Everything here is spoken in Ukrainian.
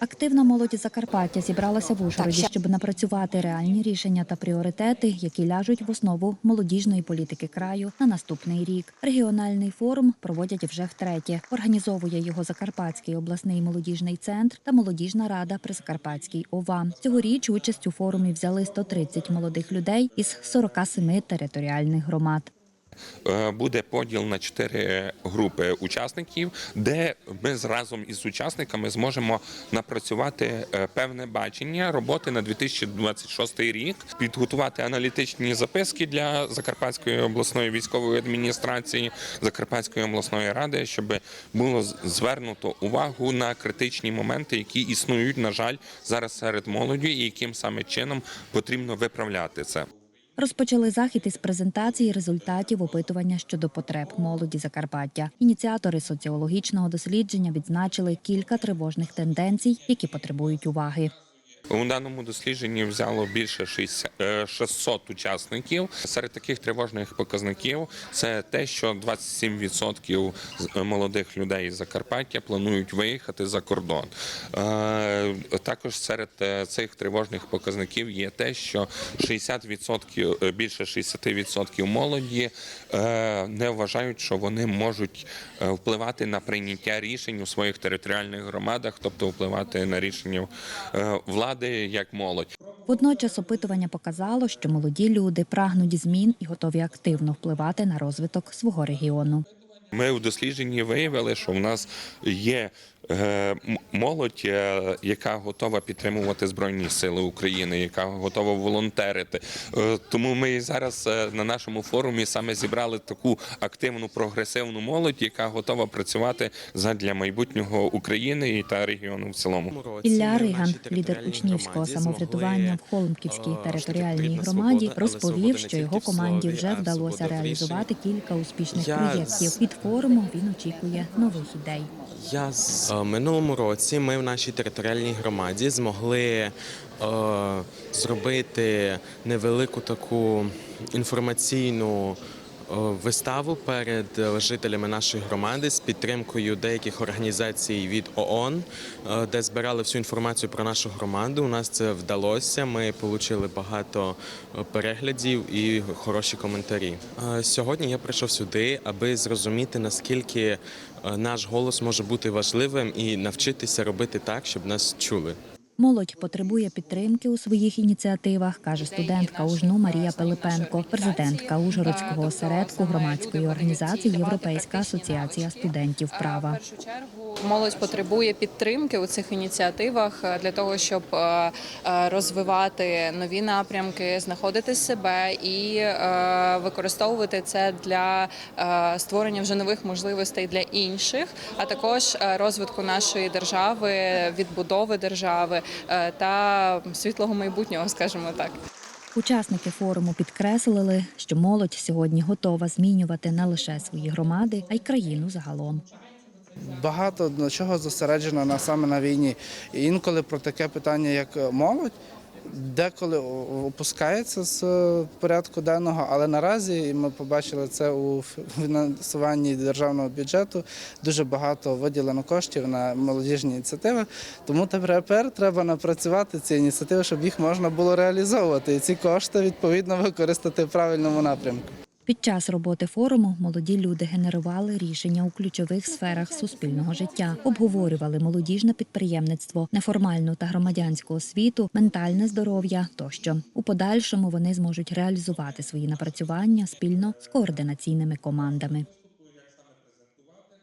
Активна молодь Закарпаття зібралася в Ужгороді, щоб напрацювати реальні рішення та пріоритети, які ляжуть в основу молодіжної політики краю на наступний рік. Регіональний форум проводять вже втретє. Організовує його Закарпатський обласний молодіжний центр та молодіжна рада при Закарпатській ОВА. Цьогоріч участь у форумі взяли 130 молодих людей із 47 територіальних громад. Е, буде поділ на чотири групи учасників, де ми разом із учасниками зможемо напрацювати е, певне бачення роботи на 2026 рік, підготувати аналітичні записки для Закарпатської обласної військової адміністрації, Закарпатської обласної ради, щоб було звернуто увагу на критичні моменти, які існують, на жаль, зараз серед молоді, і яким саме чином потрібно виправляти це. Розпочали захід із презентації результатів опитування щодо потреб молоді Закарпаття. Ініціатори соціологічного дослідження відзначили кілька тривожних тенденцій, які потребують уваги. У даному дослідженні взяло більше 60, е, 600 учасників. Серед таких тривожних показників це те, що 27% з- е, молодих людей Закарпаття планують виїхати за кордон. Е, Також серед цих тривожних показників є те, що 60%, е, більше 60% молоді не вважають, що вони можуть впливати на прийняття рішень у своїх територіальних громадах, тобто впливати на рішення е, влади як молодь. Водночас опитування показало, що молоді люди прагнуть змін і готові активно впливати на розвиток свого регіону. Ми у дослідженні виявили, що в нас є е, молодь, е, яка готова підтримувати збройні сили України, яка готова волонтерити. Е, Тому ми зараз на нашому форумі саме зібрали таку активну прогресивну молодь, яка готова працювати задля майбутнього України і та регіону в цілому. Ілля Риган, лідер учнівського самоврядування в Холмківській територіальній громаді, розповів, що його команді вже вдалося реалізувати кілька успішних проєктів. Форуму він очікує нових ідей. Я з е, минулому році ми в нашій територіальній громаді змогли е, зробити невелику таку інформаційну. Е, Виставу перед е, жителями нашої громади з підтримкою деяких організацій від ООН, е, де збирали всю інформацію про нашу громаду. У нас це вдалося. Ми отримали багато переглядів і хороші коментарі. Сьогодні я прийшов сюди, аби зрозуміти наскільки наш голос може бути важливим і навчитися робити так, щоб нас чули. Молодь потребує підтримки у своїх ініціативах, каже студентка УЖНУ Марія Пилипенко, президентка Ужгородського осередку громадської організації Європейська асоціація студентів права. Молодь потребує підтримки у цих ініціативах для того, щоб е, е, розвивати нові напрямки, знаходити себе і е, використовувати це для створення вже нових можливостей для інших, а також розвитку нашої держави, відбудови держави та світлого майбутнього, скажімо так. Учасники форуму підкреслили, що молодь сьогодні готова змінювати не лише свої громади, а й країну загалом. багато на чого зосереджено на саме на війні. І інколи про таке питання, як е, молодь, деколи опускається з е, порядку денного, але наразі і ми побачили це у фінансуванні державного бюджету. Дуже багато виділено коштів на молодіжні ініціативи. Тому тепер треба напрацювати ці ініціативи, щоб їх можна було реалізовувати. І ці кошти відповідно використати в правильному напрямку. Під час роботи форуму молоді люди генерували рішення у ключових сферах суспільного життя, обговорювали молодіжне підприємництво, неформальну та громадянську освіту, ментальне здоров'я тощо. У подальшому вони зможуть реалізувати свої напрацювання спільно з координаційними командами.